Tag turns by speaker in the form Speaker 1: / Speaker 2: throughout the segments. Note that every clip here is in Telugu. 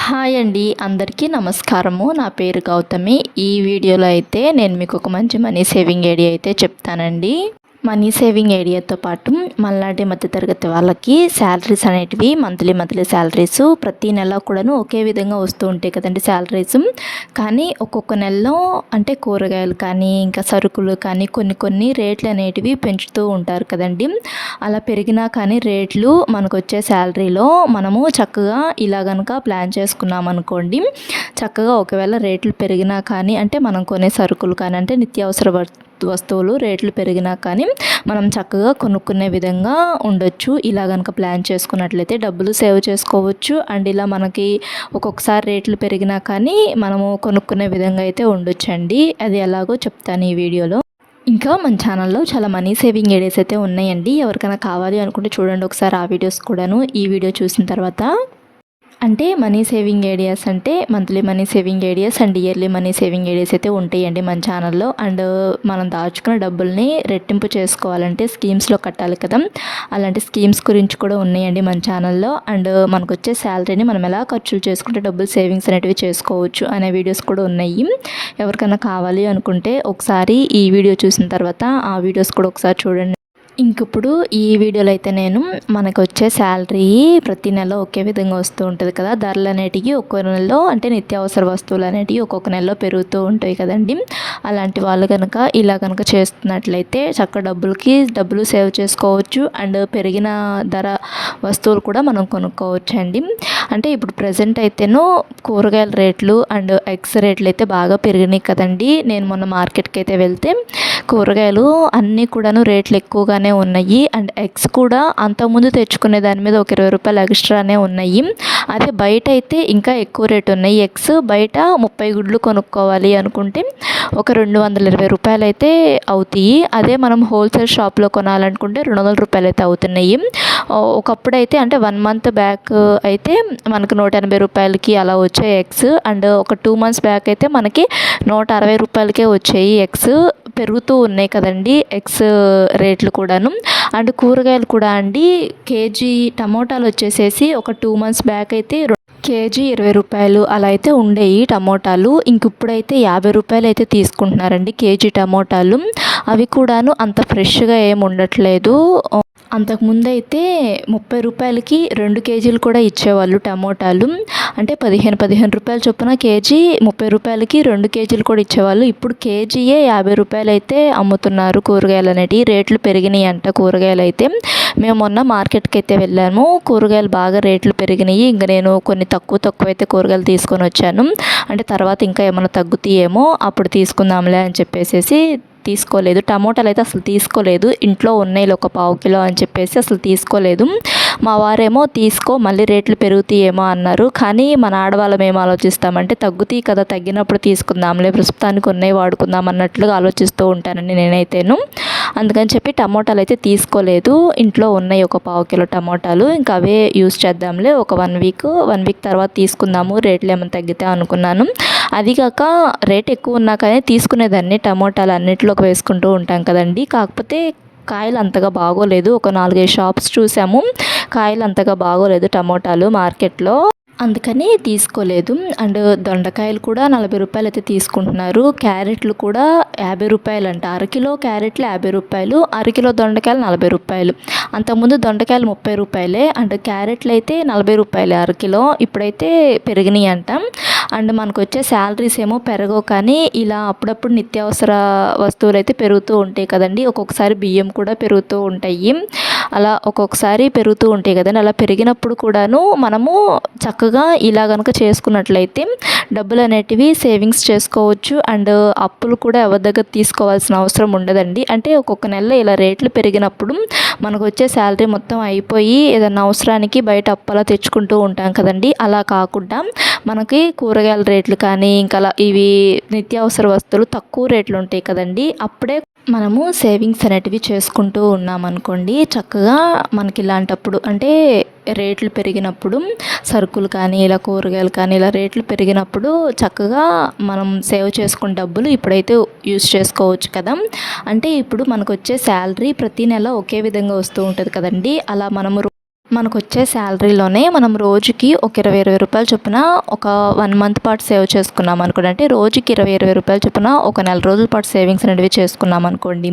Speaker 1: హాయ్ అండి అందరికీ నమస్కారము. నా పేరు గౌతమి. ఈ వీడియోలో అయితే నేను మీకు ఒక మంచి మనీ సేవింగ్ ఐడియా అయితే చెప్తానండి. మనీ సేవింగ్ ఐడియాతో పాటు మళ్ళాంటి మధ్యతరగతి వాళ్ళకి శాలరీస్ అనేటివి మంత్లీ మంత్లీ శాలరీస్ ప్రతి నెల కూడాను ఒకే విధంగా వస్తూ ఉంటాయి కదండి శాలరీస్. కానీ ఒక్కొక్క నెలలో అంటే కూరగాయలు కానీ ఇంకా సరుకులు కానీ కొన్ని కొన్ని రేట్లు అనేటివి పెంచుతూ ఉంటారు కదండి. అలా పెరిగినా కానీ రేట్లు మనకు వచ్చే శాలరీలో మనము చక్కగా ఇలా కనుక ప్లాన్ చేసుకున్నాం అనుకోండి చక్కగా ఒకవేళ రేట్లు పెరిగినా కానీ అంటే మనం కొనే సరుకులు కానీ అంటే నిత్యావసర వస్తువులు రేట్లు పెరిగినా కానీ మనం చక్కగా కొనుక్కునే విధంగా ఉండొచ్చు. ఇలా కనుక ప్లాన్ చేసుకున్నట్లయితే డబ్బులు సేవ్ చేసుకోవచ్చు. అండ్ ఇలా మనకి ఒక్కొక్కసారి రేట్లు పెరిగినా కానీ మనము కొనుక్కునే విధంగా అయితే ఉండొచ్చండి. అది ఎలాగో చెప్తాను ఈ వీడియోలో. ఇంకా మన ఛానల్లో చాలా మనీ సేవింగ్ ఐడియాస్ అయితే ఉన్నాయండి. ఎవరికైనా కావాలి అనుకుంటే చూడండి ఒకసారి ఆ వీడియోస్ కూడాను. ఈ వీడియో చూసిన తర్వాత అంటే మనీ సేవింగ్ ఐడియాస్ అంటే monthly money saving ideas and yearly money saving ideas అయితే ఉంటాయండి మన ఛానల్లో. అండ్ మనం దాచుకున్న డబ్బుల్ని రెట్టింపు చేసుకోవాలంటే స్కీమ్స్లో కట్టాలి కదా. అలాంటి స్కీమ్స్ గురించి కూడా ఉన్నాయండి మన ఛానల్లో. అండ్ మనకు వచ్చే శాలరీని మనం ఎలా ఖర్చులు చేసుకుంటే డబ్బులు సేవింగ్స్ అనేటివి చేసుకోవచ్చు అనే వీడియోస్ కూడా ఉన్నాయి. ఎవరికైనా కావాలి అనుకుంటే ఒకసారి ఈ వీడియో చూసిన తర్వాత ఆ వీడియోస్ కూడా ఒకసారి చూడండి. ఇంకిప్పుడు ఈ వీడియోలో అయితే నేను మనకు వచ్చే శాలరీ ప్రతి నెల ఒకే విధంగా వస్తూ ఉంటుంది కదా. ధరలు అనేటివి ఒక్కొక్క నెలలో అంటే నిత్యావసర వస్తువులు అనేటివి ఒక్కొక్క నెలలో పెరుగుతూ ఉంటాయి కదండి. అలాంటి వాళ్ళు కనుక ఇలా కనుక చేస్తున్నట్లయితే చక్క డబ్బులకి డబ్బులు సేవ్ చేసుకోవచ్చు. అండ్ పెరిగిన ధర వస్తువులు కూడా మనం కొనుక్కోవచ్చు అండి అంటే ఇప్పుడు ప్రజెంట్ అయితేనో కూరగాయల రేట్లు అండ్ ఎగ్స్ రేట్లు అయితే బాగా పెరిగినాయి కదండి. నేను మొన్న మార్కెట్కి అయితే వెళ్తే కూరగాయలు అన్నీ కూడాను రేట్లు ఎక్కువగా ఎక్స్ట్రానే ఉన్నాయి. అండ్ ఎగ్స్ కూడా అంతకుముందు తెచ్చుకునే దాని మీద ఒక ఇరవై రూపాయలు ఎక్స్ట్రానే ఉన్నాయి. అదే బయట అయితే ఇంకా ఎక్కువ రేట్ ఉన్నాయి. ఎగ్స్ బయట ముప్పై గుడ్లు కొనుక్కోవాలి అనుకుంటే ఒక రెండు వందల ఇరవై రూపాయలు అయితే అవుతాయి. అదే మనం హోల్సేల్ షాప్లో కొనాలనుకుంటే రెండు వందల రూపాయలు అయితే అవుతున్నాయి. ఒకప్పుడు అయితే అంటే వన్ మంత్ బ్యాక్ అయితే మనకు నూట ఎనభై రూపాయలకి అలా వచ్చాయి ఎగ్స్. అండ్ ఒక టూ మంత్స్ బ్యాక్ అయితే మనకి నూట అరవై రూపాయలకే వచ్చాయి ఎగ్స్. పెరుగుతూ ఉన్నాయి కదండి ఎగ్స్ రేట్లు కూడాను. అండ్ కూరగాయలు కూడా అండి కేజీ టమోటాలు వచ్చేసేసి ఒక టూ మంత్స్ బ్యాక్ అయితే కేజీ ఇరవై రూపాయలు అలా అయితే ఉండేవి టమోటాలు. ఇంక ఇప్పుడైతే యాభై రూపాయలు అయితే తీసుకుంటున్నారండి కేజీ టమోటాలు. అవి కూడాను అంత ఫ్రెష్గా ఏమి ఉండట్లేదు. అంతకుముందు అయితే ముప్పై రూపాయలకి రెండు కేజీలు కూడా ఇచ్చేవాళ్ళు టమోటాలు. అంటే పదిహేను పదిహేను రూపాయలు చొప్పున కేజీ ముప్పై రూపాయలకి రెండు కేజీలు కూడా ఇచ్చేవాళ్ళు. ఇప్పుడు కేజీయే యాభై రూపాయలు అయితే అమ్ముతున్నారు కూరగాయలు అనేటివి రేట్లు పెరిగినాయి అంట కూరగాయలు అయితే. మేము మొన్న మార్కెట్కి అయితే వెళ్ళాము. కూరగాయలు బాగా రేట్లు పెరిగినాయి. ఇంకా నేను కొన్ని తక్కువ తక్కువ అయితే కూరగాయలు తీసుకొని వచ్చాను. అంటే తర్వాత ఇంకా ఏమైనా తగ్గుతాయేమో అప్పుడు తీసుకుందాంలే అని చెప్పేసి తీసుకోలేదు. టమోటాలు అయితే అసలు తీసుకోలేదు. ఇంట్లో ఉన్నాయి ఒక పావు కిలో అని చెప్పేసి అసలు తీసుకోలేదు. మా వారేమో తీసుకో మళ్ళీ రేట్లు పెరుగుతాయేమో అన్నారు. కానీ మన ఆడవాళ్ళం ఏం ఆలోచిస్తామంటే తగ్గుతాయి కదా తగ్గినప్పుడు తీసుకుందాంలే ప్రస్తుతానికి ఉన్నాయి వాడుకుందాం అన్నట్లుగా ఆలోచిస్తూ ఉంటానని నేనైతేను. అందుకని చెప్పి టమోటాలు అయితే తీసుకోలేదు. ఇంట్లో ఉన్నాయి ఒక పావు కిలో టమోటాలు. ఇంకా అవే యూస్ చేద్దాంలే ఒక వన్ వీక్ వన్ వీక్ తర్వాత తీసుకుందాము రేట్లు ఏమైనా తగ్గితే అనుకున్నాను. అది కాక రేట్ ఎక్కువ ఉన్నా కానీ తీసుకునేదాన్ని టమోటాలు అన్నింటిలోకి వేసుకుంటూ ఉంటాం కదండి. కాకపోతే కాయలు అంతగా బాగోలేదు. ఒక నాలుగైదు షాప్స్ చూసాము. కాయలు అంతగా బాగోలేదు టమోటాలు మార్కెట్లో. అందుకని తీసుకోలేదు. అండ్ దొండకాయలు కూడా నలభై రూపాయలు అయితే తీసుకుంటున్నారు. క్యారెట్లు కూడా యాభై రూపాయలు అంట అరకిలో క్యారెట్లు యాభై రూపాయలు. అరకిలో దొండకాయలు నలభై రూపాయలు. అంతకుముందు దొండకాయలు ముప్పై రూపాయలే. అండ్ క్యారెట్లు అయితే నలభై రూపాయలు అరకిలో ఇప్పుడైతే పెరిగినాయి అంట అండ్ మనకు వచ్చే శాలరీస్ ఏమో పెరగవు కానీ ఇలా అప్పుడప్పుడు నిత్యావసర వస్తువులు అయితే పెరుగుతూ ఉంటాయి కదండి. ఒక్కొక్కసారి బియ్యం కూడా పెరుగుతూ ఉంటాయి. అలా ఒక్కొక్కసారి పెరుగుతూ ఉంటాయి కదండి. అలా పెరిగినప్పుడు కూడాను మనము చక్కగా ఇలా కనుక చేసుకున్నట్లయితే డబ్బులు అనేటివి సేవింగ్స్ చేసుకోవచ్చు. అండ్ అప్పులు కూడా ఎవరి దగ్గర తీసుకోవాల్సిన అవసరం ఉండదండి. అంటే ఒక్కొక్క నెలలో ఇలా రేట్లు పెరిగినప్పుడు మనకు వచ్చే శాలరీ మొత్తం అయిపోయి ఏదైనా అవసరానికి బయట అప్పలా తెచ్చుకుంటూ ఉంటాం కదండి. అలా కాకుండా మనకి కూరగాయల రేట్లు కానీ ఇంకా ఇవి నిత్యావసర వస్తువులు తక్కువ రేట్లు ఉంటాయి కదండి. అప్పుడే మనము సేవింగ్స్ అనేటివి చేసుకుంటూ ఉన్నామనుకోండి చక్కగా మనకి ఇలాంటప్పుడు అంటే రేట్లు పెరిగినప్పుడు సరుకులు కానీ ఇలా కూరగాయలు కానీ ఇలా రేట్లు పెరిగినప్పుడు చక్కగా మనం సేవ్ చేసుకున్న డబ్బులు ఇప్పుడైతే యూస్ చేసుకోవచ్చు కదా. అంటే ఇప్పుడు మనకు వచ్చే శాలరీ ప్రతి నెల ఒకే విధంగా వస్తూ ఉంటుంది కదండి. అలా మనము మనకు వచ్చే శాలరీలోనే మనం రోజుకి ఒక ఇరవై ఇరవై రూపాయలు చొప్పున ఒక వన్ మంత్ పాటు సేవ్ చేసుకున్నాం అనుకోండి. అంటే రోజుకి ఇరవై ఇరవై రూపాయలు చొప్పున ఒక నెల రోజుల పాటు సేవింగ్స్ అనేవి చేసుకున్నాం అనుకోండి.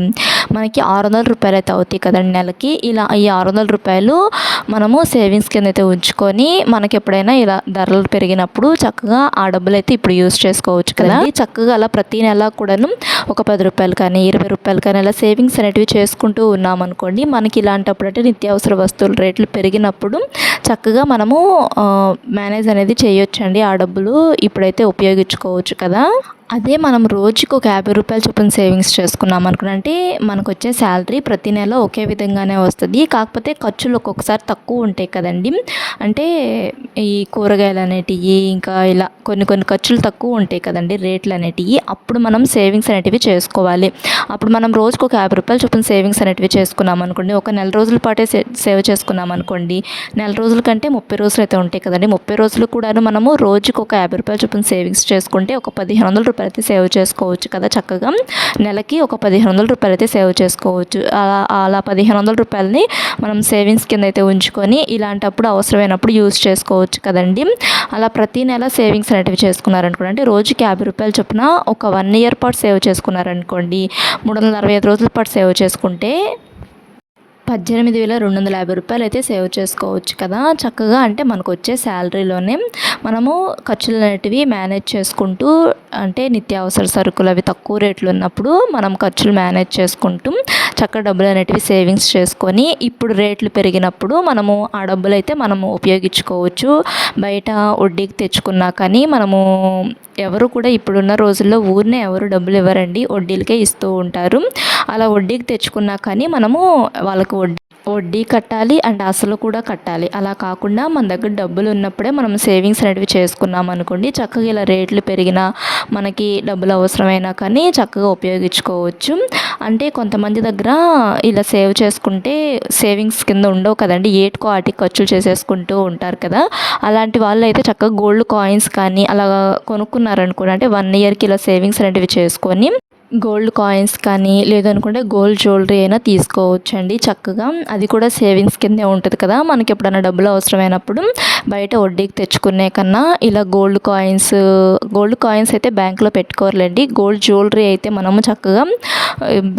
Speaker 1: మనకి ఆరు వందల రూపాయలు అయితే అవుతాయి కదండి నెలకి. ఇలా ఈ ఆరు వందల రూపాయలు మనము సేవింగ్స్ కింద అయితే ఉంచుకొని మనకి ఎప్పుడైనా ఇలా ధరలు పెరిగినప్పుడు చక్కగా ఆ డబ్బులు అయితే ఇప్పుడు యూస్ చేసుకోవచ్చు కదా. చక్కగా అలా ప్రతి నెల కూడాను ఒక పది రూపాయలు కానీ ఇరవై రూపాయలు కానీ అలా సేవింగ్స్ అనేటివి చేసుకుంటూ ఉన్నాం అనుకోండి. మనకి ఇలాంటప్పుడు అంటే నిత్యావసర వస్తువుల రేట్లు పెరిగి పెరిగినప్పుడు చక్కగా మనము మేనేజ్ అనేది చేయొచ్చండి. ఆ డబ్బులు ఇప్పుడైతే ఉపయోగించుకోవచ్చు కదా? అదే మనం రోజుకి ఒక యాభై రూపాయలు చొప్పున సేవింగ్స్ చేసుకున్నాం అనుకున్న అంటే మనకు వచ్చే శాలరీ ప్రతి నెల ఒకే విధంగానే వస్తుంది. కాకపోతే ఖర్చులు ఒక్కొక్కసారి తక్కువ ఉంటాయి కదండి. అంటే ఈ కూరగాయలు అనేటివి ఇంకా ఇలా కొన్ని కొన్ని ఖర్చులు తక్కువ ఉంటాయి కదండి రేట్లు అనేటివి అప్పుడు మనం సేవింగ్స్ అనేటివి చేసుకోవాలి. అప్పుడు మనం రోజుకు ఒక యాభై రూపాయలు చొప్పున సేవింగ్స్ అనేటివి చేసుకున్నాం అనుకోండి ఒక నెల రోజుల పాటే సేవ్ చేసుకున్నాం అనుకోండి నెల రోజుల కంటే ముప్పై రోజులు అయితే ఉంటాయి కదండి. ముప్పై రోజులు కూడాను మనము రోజుకు ఒక యాభై రూపాయలు చొప్పున సేవింగ్స్ చేసుకుంటే ఒక పదిహేను వందల రూపాయలు అయితే సేవ్ చేసుకోవచ్చు కదా చక్కగా. నెలకి ఒక పదిహేను వందల రూపాయలు అయితే సేవ్ చేసుకోవచ్చు. అలా అలా పదిహేను వందల రూపాయలని మనం సేవింగ్స్ కింద అయితే ఉంచుకొని ఇలాంటప్పుడు అవసరమైనప్పుడు యూస్ చేసుకోవచ్చు కదండి. అలా ప్రతి నెల సేవింగ్స్ అనేటివి చేసుకున్నారనుకోండి అంటే రోజుకి యాభై రూపాయలు చొప్పున ఒక వన్ ఇయర్ పాటు సేవ్ చేసుకున్నారనుకోండి మూడు వందల అరవై ఐదు రోజుల పాటు సేవ్ చేసుకుంటే పద్దెనిమిది వేల రెండు వందల యాభై రూపాయలు అయితే సేవ్ చేసుకోవచ్చు కదా. చక్కగా అంటే మనకు వచ్చే శాలరీలోనే మనము ఖర్చులు అనేటివి మేనేజ్ చేసుకుంటూ అంటే నిత్యావసర సరుకులు అవి తక్కువ రేట్లు ఉన్నప్పుడు మనం ఖర్చులు మేనేజ్ చేసుకుంటూ చక్కగా డబ్బులు అనేటివి సేవింగ్స్ చేసుకొని ఇప్పుడు రేట్లు పెరిగినప్పుడు మనము ఆ డబ్బులు అయితే మనము ఉపయోగించుకోవచ్చు. బయట వడ్డీకి తెచ్చుకున్నా కానీ మనము ఎవరు కూడా ఇప్పుడున్న రోజుల్లో ఊరినే ఎవరు డబ్బులు ఇవ్వరండి. వడ్డీలకే ఇస్తూ ఉంటారు. అలా వడ్డీకి తెచ్చుకున్నా కానీ మనము వాళ్ళకు వడ్డీ వడ్డీ కట్టాలి అండ్ అసలు కూడా కట్టాలి. అలా కాకుండా మన దగ్గర డబ్బులు ఉన్నప్పుడే మనం సేవింగ్స్ అనేవి చేసుకున్నాం అనుకోండి చక్కగా ఇలా రేట్లు పెరిగినా మనకి డబ్బులు అవసరమైనా కానీ చక్కగా ఉపయోగించుకోవచ్చు. అంటే కొంతమంది దగ్గర ఇలా సేవ్ చేసుకుంటే సేవింగ్స్ కింద ఉండవు కదండి ఏటుకో వాటికి ఖర్చులు చేసేసుకుంటూ ఉంటారు కదా. అలాంటి వాళ్ళు అయితే చక్కగా గోల్డ్ కాయిన్స్ కానీ అలా కొనుక్కున్నారనుకోండి అంటే వన్ ఇయర్కి ఇలా సేవింగ్స్ అనేటివి చేసుకొని గోల్డ్ కాయిన్స్ కానీ లేదనుకుంటే గోల్డ్ జ్యువెలరీ అయినా తీసుకోవచ్చు అండి చక్కగా. అది కూడా సేవింగ్స్ కిందే ఉంటుంది కదా. మనకి ఎప్పుడైనా డబ్బులు అవసరమైనప్పుడు బయట వడ్డీకి తెచ్చుకునే కన్నా ఇలా గోల్డ్ కాయిన్స్ గోల్డ్ కాయిన్స్ అయితే బ్యాంక్లో పెట్టుకోరులేండి. గోల్డ్ జ్యువెలరీ అయితే మనము చక్కగా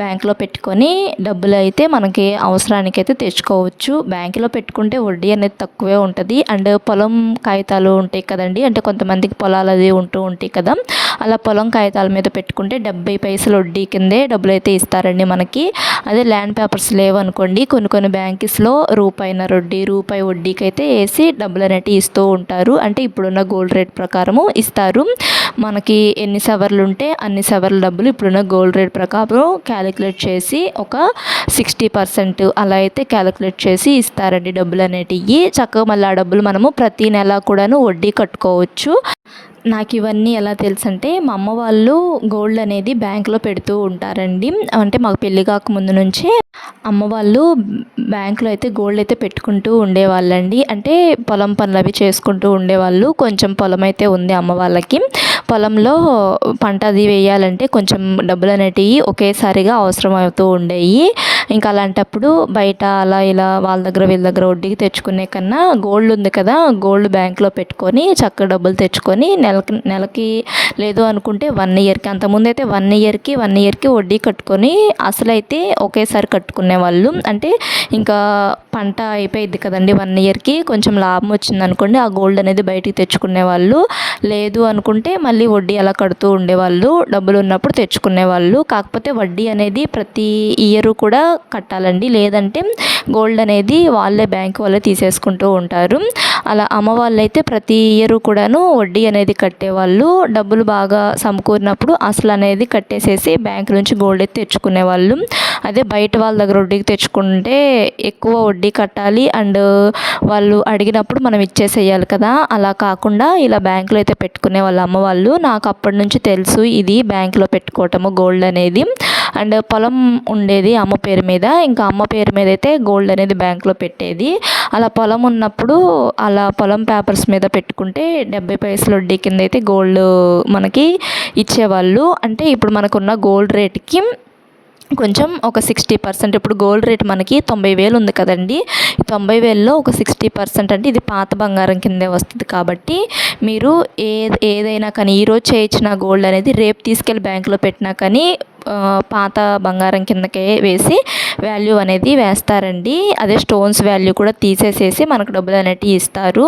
Speaker 1: బ్యాంక్లో పెట్టుకొని డబ్బులు అయితే మనకి అవసరానికైతే తెచ్చుకోవచ్చు. బ్యాంకులో పెట్టుకుంటే వడ్డీ అనేది తక్కువే ఉంటుంది. అండ్ పొలం కాగితాలు ఉంటాయి కదండి. అంటే కొంతమందికి పొలాలు అది ఉంటూ ఉంటాయి కదా. అలా పొలం కాగితాల మీద పెట్టుకుంటే డెబ్బై పైసలు వడ్డీ కిందే డబ్బులు అయితే ఇస్తారండి మనకి. అదే ల్యాండ్ పేపర్స్ లేవనుకోండి కొన్ని కొన్ని బ్యాంక్స్లో రూపాయిన వడ్డీ రూపాయి వడ్డీకి అయితే వేసి డబ్బులు అనేవి ఇస్తూ ఉంటారు. అంటే ఇప్పుడున్న గోల్డ్ రేట్ ప్రకారము ఇస్తారు. మనకి ఎన్ని సవర్లు ఉంటే అన్ని సవర్ల డబ్బులు ఇప్పుడున్న గోల్డ్ రేట్ ప్రకారం క్యాలిక్యులేట్ చేసి ఒక సిక్స్టీ పర్సెంట్ అలా అయితే క్యాలిక్యులేట్ చేసి ఇస్తారండి డబ్బులు అనేటివి చక్కగా మళ్ళీ ఆ డబ్బులు మనము ప్రతి నెల కూడాను వడ్డీ కట్టుకోవచ్చు. నాకు ఇవన్నీ ఎలా తెలుసు అంటే మా అమ్మ వాళ్ళు గోల్డ్ అనేది బ్యాంక్లో పెడుతూ ఉంటారండి. అంటే మాకు పెళ్ళి కాకముందు నుంచే అమ్మ వాళ్ళు బ్యాంకులో అయితే గోల్డ్ అయితే పెట్టుకుంటూ ఉండేవాళ్ళండి. అంటే పొలం పనులు అవి చేసుకుంటూ ఉండేవాళ్ళు. కొంచెం పొలం అయితే ఉంది అమ్మ వాళ్ళకి. పొలంలో పంట అది వేయాలంటే కొంచెం డబ్బులు అనేటివి ఒకేసారిగా అవసరం అవుతూ ఉండేవి ఇంకా అలాంటప్పుడు బయట అలా ఇలా వాళ్ళ దగ్గర వీళ్ళ దగ్గర వడ్డీకి తెచ్చుకునే కన్నా గోల్డ్ ఉంది కదా గోల్డ్ బ్యాంక్లో పెట్టుకొని చక్క డబ్బులు తెచ్చుకొని నెలకి నెలకి లేదు అనుకుంటే వన్ ఇయర్కి అంతకుముందు అయితే వన్ ఇయర్కి వన్ ఇయర్కి వడ్డీ కట్టుకొని అసలైతే ఒకేసారి కట్టుకునే వాళ్ళు. అంటే ఇంకా పంట అయిపోయింది కదండి వన్ ఇయర్కి కొంచెం లాభం వచ్చింది అనుకోండి ఆ గోల్డ్ అనేది బయటికి తెచ్చుకునే వాళ్ళు. లేదు అనుకుంటే మళ్ళీ వడ్డీ అలా కడుతూ ఉండేవాళ్ళు డబ్బులు ఉన్నప్పుడు తెచ్చుకునే వాళ్ళు. కాకపోతే వడ్డీ అనేది ప్రతి ఇయర్ కూడా కట్టాలండి. లేదంటే గోల్డ్ అనేది వాళ్ళే బ్యాంక్ వాళ్ళే తీసేసుకుంటూ ఉంటారు. అలా అమ్మ వాళ్ళైతే ప్రతి ఇయర్ కూడాను వడ్డీ అనేది కట్టేవాళ్ళు. డబ్బులు బాగా సమకూరినప్పుడు అసలు అనేది కట్టేసేసి బ్యాంక్ నుంచి గోల్డ్ అయితే తెచ్చుకునే వాళ్ళు అదే బయట వాళ్ళ దగ్గర వడ్డీకి తెచ్చుకుంటే ఎక్కువ వడ్డీ కట్టాలి. అండ్ వాళ్ళు అడిగినప్పుడు మనం ఇచ్చేసేయాలి కదా. అలా కాకుండా ఇలా బ్యాంకులో అయితే పెట్టుకునే వాళ్ళ అమ్మ వాళ్ళు. నాకు అప్పటి నుంచి తెలుసు ఇది బ్యాంకులో పెట్టుకోవటము గోల్డ్ అనేది. అండ్ పొలం ఉండేది అమ్మ పేరు మీద. ఇంకా అమ్మ పేరు మీద అయితే గోల్డ్ అనేది బ్యాంక్లో పెట్టేది. అలా పొలం ఉన్నప్పుడు అలా పొలం పేపర్స్ మీద పెట్టుకుంటే డెబ్బై పైసలు వడ్డీ కింద అయితే గోల్డ్ మనకి ఇచ్చేవాళ్ళు. అంటే ఇప్పుడు మనకున్న గోల్డ్ రేట్కి కొంచెం ఒక సిక్స్టీ పర్సెంట్ ఇప్పుడు గోల్డ్ రేట్ మనకి తొంభై వేలు ఉంది కదండి. తొంభై వేలలో ఒక సిక్స్టీ పర్సెంట్ అంటే ఇది పాత బంగారం కిందే వస్తుంది కాబట్టి మీరు ఏ ఏదైనా కానీ ఈరోజు చేయించిన గోల్డ్ అనేది రేపు తీసుకెళ్ళి బ్యాంకులో పెట్టినా కానీ పాత బంగారం కిందకే వేసి వాల్యూ అనేది వేస్తారండి. అదే స్టోన్స్ వాల్యూ కూడా తీసేసేసి మనకు డబ్బులు అనేటివి ఇస్తారు.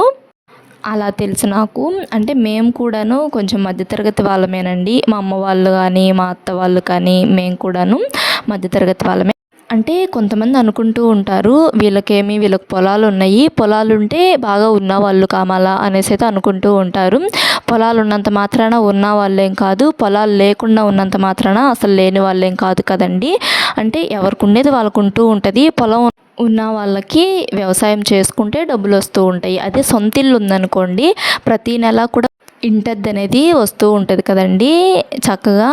Speaker 1: అలా తెలుసు నాకు. అంటే మేము కూడాను కొంచెం మధ్యతరగతి వాళ్ళమేనండి. మా అమ్మ వాళ్ళు కానీ మా అత్త వాళ్ళు కానీ మేము కూడాను మధ్యతరగతి వాళ్ళమే. అంటే కొంతమంది అనుకుంటూ ఉంటారు వీళ్ళకేమి వీళ్ళకి పొలాలు ఉన్నాయి పొలాలు ఉంటే బాగా ఉన్నవాళ్ళు కామాలా అనేసి అయితే అనుకుంటూ ఉంటారు. పొలాలు ఉన్నంత మాత్రాన ఉన్న వాళ్ళేం కాదు పొలాలు లేకుండా ఉన్నంత మాత్రాన అసలు లేని వాళ్ళేం కాదు కదండి. అంటే ఎవరికి ఉండేది వాళ్ళకు ఉంటూ ఉంటుంది. పొలం ఉన్న వాళ్ళకి వ్యవసాయం చేసుకుంటే డబ్బులు వస్తూ ఉంటాయి. అదే సొంత ఇల్లు ఉందనుకోండి ప్రతీ నెల కూడా ఇంటద్దు అనేది వస్తూ ఉంటుంది కదండి. చక్కగా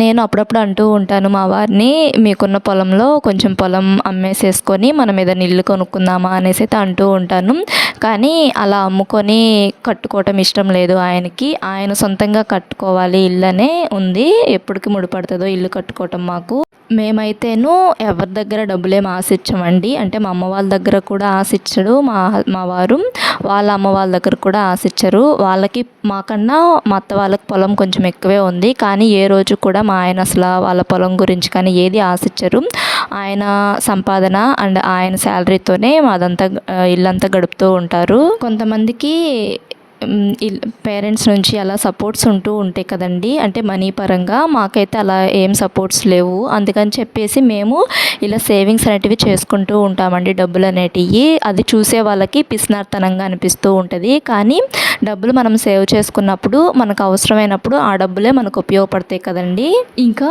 Speaker 1: నేను అప్పుడప్పుడు అంటూ ఉంటాను మా వారిని మీకున్న పొలంలో కొంచెం పొలం అమ్మేసేసుకొని మనం ఏదైనా ఇల్లు కొనుక్కుందామా అనేసి అయితే అంటూ ఉంటాను. కానీ అలా అమ్ముకొని కట్టుకోవటం ఇష్టం లేదు ఆయనకి. ఆయన సొంతంగా కట్టుకోవాలి ఇల్లనే ఉంది. ఎప్పటికి ముడిపడుతుందో ఇల్లు కట్టుకోవటం మాకు. మేమైతేను ఎవరి దగ్గర డబ్బులేం ఆశించమండి అంటే మా అమ్మ వాళ్ళ దగ్గర కూడా ఆశించడు మా మా వారు. వాళ్ళ అమ్మ వాళ్ళ దగ్గర కూడా ఆశించరు. వాళ్ళకి మాకన్నా మా అత్త వాళ్ళకి పొలం కొంచెం ఎక్కువే ఉంది. కానీ ఏ రోజు కూడా మా ఆయన అసలు వాళ్ళ పొలం గురించి కానీ ఏది ఆశించరు. ఆయన సంపాదన అండ్ ఆయన శాలరీతోనే మాదంతా ఇల్లంతా గడుపుతూ ఉంటారు. కొంతమందికి పేరెంట్స్ నుంచి అలా సపోర్ట్స్ ఉంటూ ఉంటాయి కదండి. అంటే మనీ పరంగా మాకైతే అలా ఏం సపోర్ట్స్ లేవు. అందుకని చెప్పేసి మేము ఇలా సేవింగ్స్ అనేటివి చేసుకుంటూ ఉంటామండి డబ్బులు అనేటివి. అది చూసే వాళ్ళకి పిసినార్తనంగా అనిపిస్తూ ఉంటుంది. కానీ డబ్బులు మనం సేవ్ చేసుకున్నప్పుడు మనకు అవసరమైనప్పుడు ఆ డబ్బులే మనకు ఉపయోగపడతాయి కదండి. ఇంకా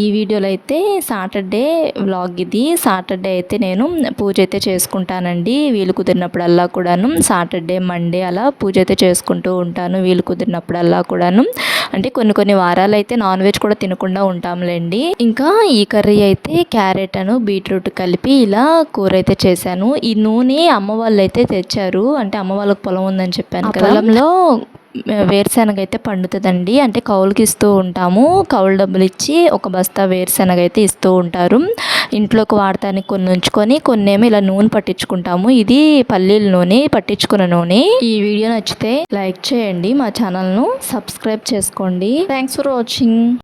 Speaker 1: ఈ వీడియోలో అయితే సాటర్డే వ్లాగ్ ఇది. సాటర్డే అయితే నేను పూజ అయితే చేసుకుంటానండి. వీలు కుదిరినప్పుడల్లా కూడాను సాటర్డే మండే అలా పూజ అయితే చేసుకుంటూ ఉంటాను వీలు కుదిరినప్పుడల్లా కూడాను. అంటే కొన్ని కొన్ని వారాలు అయితే నాన్ వెజ్ కూడా తినకుండా ఉంటాంలేండి. ఇంకా ఈ కర్రీ అయితే క్యారెట్ అను బీట్రూట్ కలిపి ఇలా కూర అయితే చేశాను. ఈ నూనె అమ్మ వాళ్ళు అయితే తెచ్చారు. అంటే అమ్మ వాళ్ళకి పొలం ఉందని చెప్పాను. పొలంలో వేరుశనగ అయితే పండుతుందండి. అంటే కౌలుకి ఇస్తూ ఉంటాము. కౌలు డబ్బులు ఇచ్చి ఒక బస్తా వేరుశనగ అయితే ఇస్తూ ఉంటారు. ఇంట్లోకి వాడటానికి కొన్ని ఉంచుకొని కొన్ని ఏమో ఇలా నూనె పట్టించుకుంటాము. ఇది పల్లీల నూనె పట్టించుకున్న నూనె. ఈ వీడియో నచ్చితే లైక్ చేయండి మా ఛానల్ను సబ్స్క్రైబ్ చేసుకోండి. Thanks for watching